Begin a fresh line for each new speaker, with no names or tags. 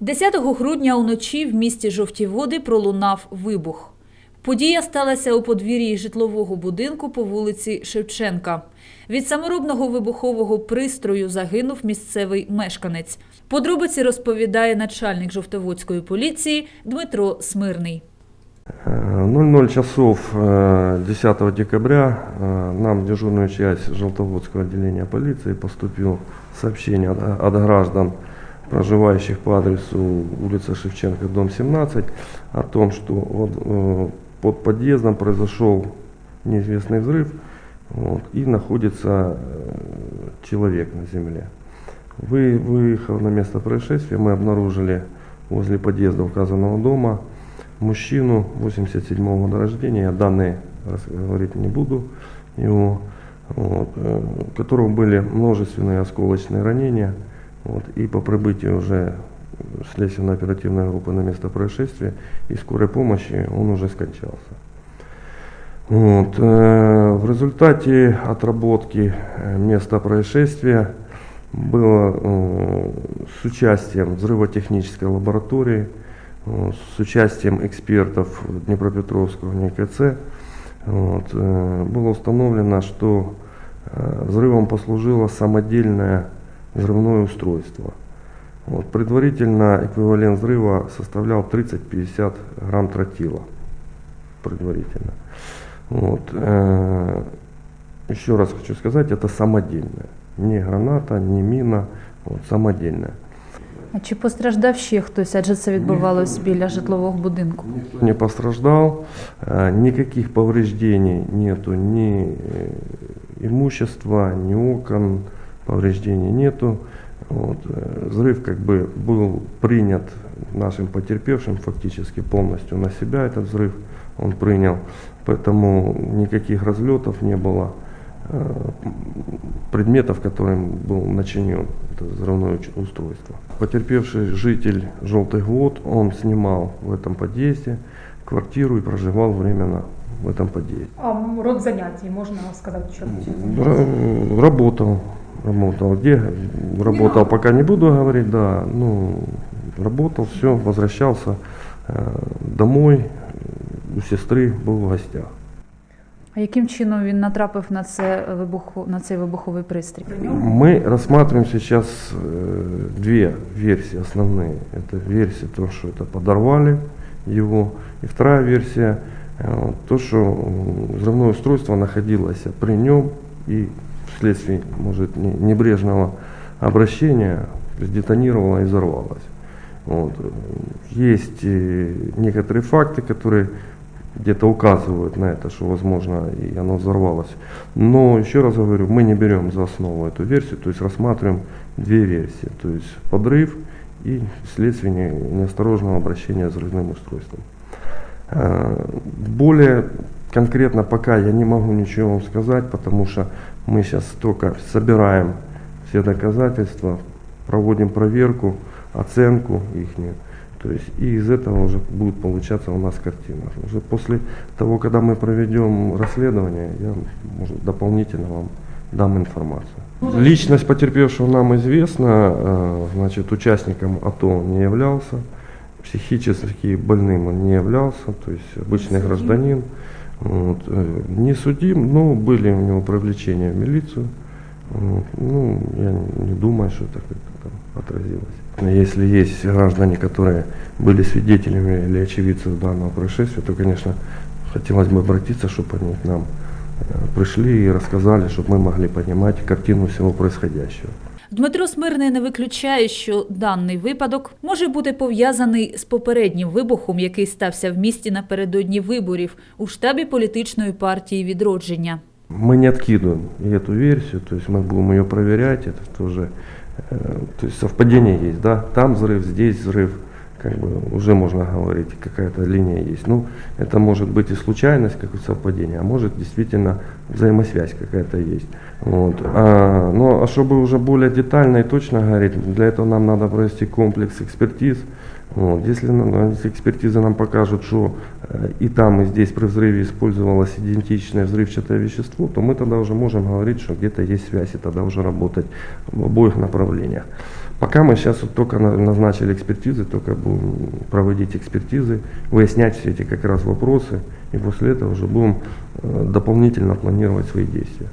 10 грудня уночі в місті Жовті Води пролунав вибух. Подія сталася у подвір'ї житлового будинку по вулиці Шевченка. Від саморобного вибухового пристрою загинув місцевий мешканець. Подробиці розповідає начальник жовтоводської поліції Дмитро Смирний.
Э, 00 часов э, 10 декабря э, нам в дежурную часть Желтоводского отделения полиции поступило сообщение от, от граждан, проживающих по адресу улица Шевченко, дом 17, о том, что вот, э, под подъездом произошел неизвестный взрыв вот, и находится э, человек на земле. Вы, выехав на место происшествия, мы обнаружили возле подъезда указанного дома мужчину 87 года рождения, я данные говорить не буду, его, вот, э, которого были множественные осколочные ранения, вот, и по прибытии уже следственно-оперативной группы на место происшествия и скорой помощи он уже скончался. Вот, э, в результате отработки э, места происшествия было э, с участием взрывотехнической лаборатории, с участием экспертов Днепропетровского НИКЦ, вот, было установлено, что взрывом послужило самодельное взрывное устройство. Вот, предварительно эквивалент взрыва составлял 30-50 грамм тротила. Предварительно. Вот, э, еще раз хочу сказать, это самодельное. Не граната, не мина, вот, самодельная.
А чи постраждав ще хтось, адже це відбувалось біля житлового будинку?
Никто не пострадал, э, никаких повреждений нету, ни имущества, ни окон, повреждений нету. Вот, э, взрыв как бы был принят нашим потерпевшим фактически полностью на себя этот взрыв он принял, поэтому никаких разлетов не было э, предметов, которым был начинен это взрывное устройство. Потерпевший житель Желтый год, он снимал в этом подъезде квартиру и проживал временно в этом подъезде.
А род занятий, можно сказать, чем? чем?
Ра- Работал, работал. Где работал, пока не буду говорить, да. Ну, работал, все, возвращался э, домой, у сестры был в гостях.
А яким чином він натрапив на це вибуху на цей вибуховий пристрій?
Мы рассматриваем сейчас э, две версии основные. Это версия то, что это подорвали его, и вторая версия э, то, что взрывное устройство находилось при нем и вследствие, может, не- небрежного обращения сдетонировало и взорвалось. Вот. Есть э, некоторые факты, которые где-то указывают на это, что возможно и оно взорвалось. Но еще раз говорю, мы не берем за основу эту версию, то есть рассматриваем две версии, то есть подрыв и вследствие не- неосторожного обращения с взрывным устройством. Э, Более конкретно пока я не могу ничего вам сказать, потому что мы сейчас только собираем все доказательства, проводим проверку, оценку их. То есть и из этого уже будет получаться у нас картина. Уже после того, когда мы проведем расследование, я может, дополнительно вам дам информацию. Личность потерпевшего нам известна, э, значит, участником АТО не являлся, психически больным он не являлся, то есть обычный гражданин. Вот, э, не судим, но были у него привлечения в милицию. Вот, ну, я не думаю, что это как-то там отразилось. Если есть граждане, которые были свидетелями или очевидцами данного происшествия, то, конечно, хотелось бы обратиться, чтобы они к нам э, пришли и рассказали, чтобы мы могли понимать картину всего происходящего.
Дмитро Смирний не виключає, що даний випадок може бути пов'язаний з попереднім вибухом, який стався в місті напередодні виборів у штабі політичної партії відродження.
Мы не откидываем и эту версию, то есть мы будем ее проверять, это тоже, э, то есть совпадение есть, да, там взрыв, здесь взрыв, как бы уже можно говорить, какая-то линия есть. Ну, это может быть и случайность, как и совпадение, а может действительно взаимосвязь какая-то есть. Вот. А, но а чтобы уже более детально и точно говорить, для этого нам надо провести комплекс экспертиз. Вот. Если, нам- если экспертизы нам покажут, что э, и там, и здесь при взрыве использовалось идентичное взрывчатое вещество, то мы тогда уже можем говорить, что где-то есть связь, и тогда уже работать в обоих направлениях. Пока мы сейчас вот только на- назначили экспертизы, только будем проводить экспертизы, выяснять все эти как раз вопросы, и после этого уже будем э, дополнительно планировать свои действия.